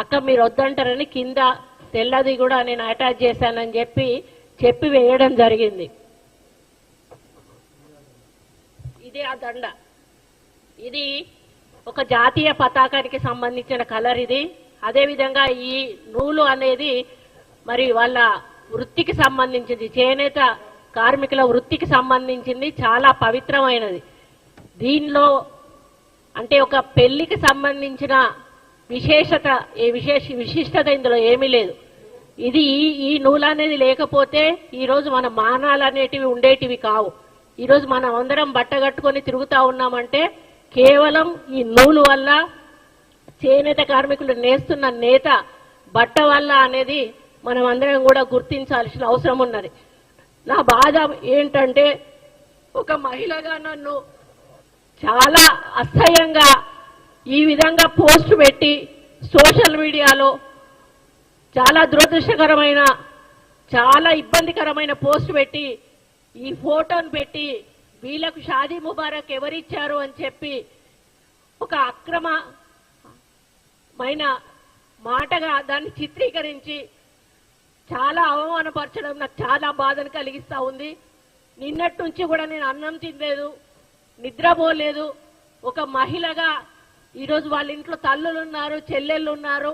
అక్క మీరు వద్దంటారని కింద తెల్లది కూడా నేను అటాచ్ చేశానని చెప్పి చెప్పి వేయడం జరిగింది. ఇదే ఆ దండ. ఇది ఒక జాతీయ పతాకానికి సంబంధించిన కలర్ ఇది. అదేవిధంగా ఈ నూలు అనేది మరి వాళ్ళ వృత్తికి సంబంధించింది. చేనేత కార్మికుల వృత్తికి సంబంధించింది. చాలా పవిత్రమైనది. దీనిలో అంటే ఒక పెళ్ళికి సంబంధించిన విశేషత ఏ విశేష విశిష్టత ఇందులో ఏమీ లేదు. ఇది ఈ- ఈ నూలు అనేది లేకపోతే ఈరోజు మన మానాలు అనేటివి ఉండేటివి కావు. ఈరోజు మనం అందరం బట్ట కట్టుకొని ఉన్నామంటే కేవలం ఈ నూలు వల్ల చేనేత కార్మికులు నేస్తున్న నేత బట్ట వల్ల అనేది మనం అందరం కూడా గుర్తించాల్సిన అవసరం ఉన్నది. నా బాధ ఏంటంటే ఒక మహిళగా నన్ను చాలా అసహ్యంగా ఈ విధంగా పోస్ట్ పెట్టి సోషల్ మీడియాలో చాలా దురదృష్టకరమైన చాలా ఇబ్బందికరమైన పోస్ట్ పెట్టి ఈ ఫోటోను పెట్టి వీళ్ళకు షాదీ ముబారక్ ఎవరిచ్చారు అని చెప్పి ఒక అక్రమమైన మాటగా దాన్ని చిత్రీకరించి చాలా అవమానపరచడం నాకు చాలా బాధను కలిగిస్తూ ఉంది. నిన్నటి నుంచి కూడా నేను అన్నం తినలేదు నిద్రపోలేదు ఒక మహిళగా ఈరోజు వాళ్ళ ఇంట్లో తల్లులు ఉన్నారు చెల్లెళ్ళు ఉన్నారు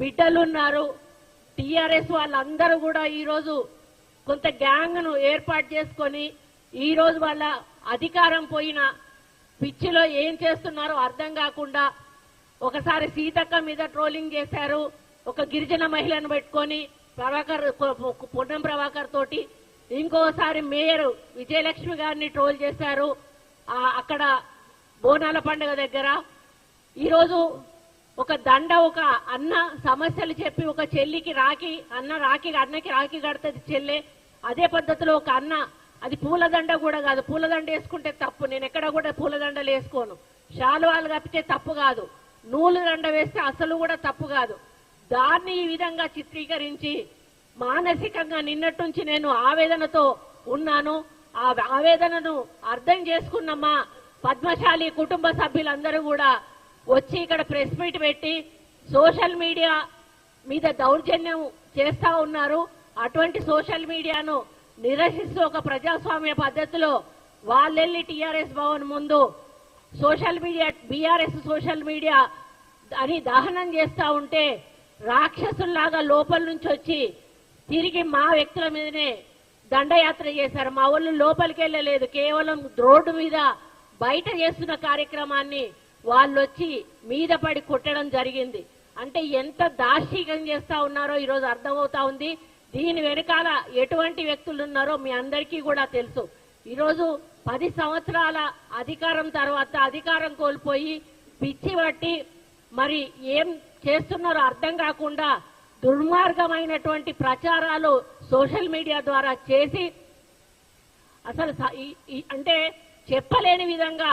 బిడ్డలు ఉన్నారు టీఆర్ఎస్ వాళ్ళందరూ కూడా ఈరోజు కొంత గ్యాంగ్ను ఏర్పాటు చేసుకొని ఈరోజు వాళ్ళ అధికారం పోయిన పిచ్చిలో ఏం చేస్తున్నారో అర్థం కాకుండా ఒకసారి సీతక్క మీద ట్రోలింగ్ చేశారు. ఒక గిరిజన మహిళను పెట్టుకొని ప్రభాకర్ పొన్నం ప్రభాకర్ తోటి ఇంకోసారి మేయర్ విజయలక్ష్మి గారిని ట్రోల్ చేశారు. అక్కడ బోనాల పండుగ దగ్గర ఈరోజు ఒక దండ ఒక అన్న సమస్యలు చెప్పి ఒక చెల్లికి రాకి అన్న రాకి అన్నకి రాఖీ కడుతుంది చెల్లె. అదే పద్ధతిలో ఒక అన్న అది పూలదండ కూడా కాదు. పూలదండ వేసుకుంటే తప్పు. నేను ఎక్కడ కూడా పూలదండలు వేసుకోను. శాలువాలు కప్పితే తప్పు కాదు. నూలు దండ వేస్తే అసలు కూడా తప్పు కాదు. దాన్ని ఈ విధంగా చిత్రీకరించి మానసికంగా నిన్నట్టుంచి నేను ఆవేదనతో ఉన్నాను. ఆ ఆవేదనను అర్థం చేసుకున్నమ్మా పద్మశాలి కుటుంబ సభ్యులందరూ కూడా వచ్చి ఇక్కడ ప్రెస్ మీట్ పెట్టి సోషల్ మీడియా మీద దౌర్జన్యం చేస్తా ఉన్నారు. అటువంటి సోషల్ మీడియాను నిరసిస్తూ ఒక ప్రజాస్వామ్య పద్ధతిలో వాళ్ళెళ్ళి టీఆర్ఎస్ భవన్ ముందు social media BRS social media అని దహనం చేస్తూ ఉంటే రాక్షసుల్లాగా లోపల నుంచి వచ్చి తిరిగి మా వ్యక్తుల మీదనే దండయాత్ర చేశారు. మా వాళ్ళు లోపలికి వెళ్ళలేదు. కేవలం రోడ్డు మీద బయట చేస్తున్న కార్యక్రమాన్ని వాళ్ళు వచ్చి మీద పడి కొట్టడం జరిగింది. అంటే ఎంత దార్శికం చేస్తా ఉన్నారో ఈరోజు అర్థమవుతా ఉంది. దీని వెనకాల ఎటువంటి వ్యక్తులు ఉన్నారో మీ అందరికీ కూడా తెలుసు. ఈరోజు పది సంవత్సరాల అధికారం తర్వాత అధికారం కోల్పోయి పిచ్చి పట్టి మరి ఏం చేస్తున్నారో అర్థం కాకుండా దుర్మార్గమైనటువంటి ప్రచారాలు సోషల్ మీడియా ద్వారా చేసి అసలు అంటే చెప్పలేని విధంగా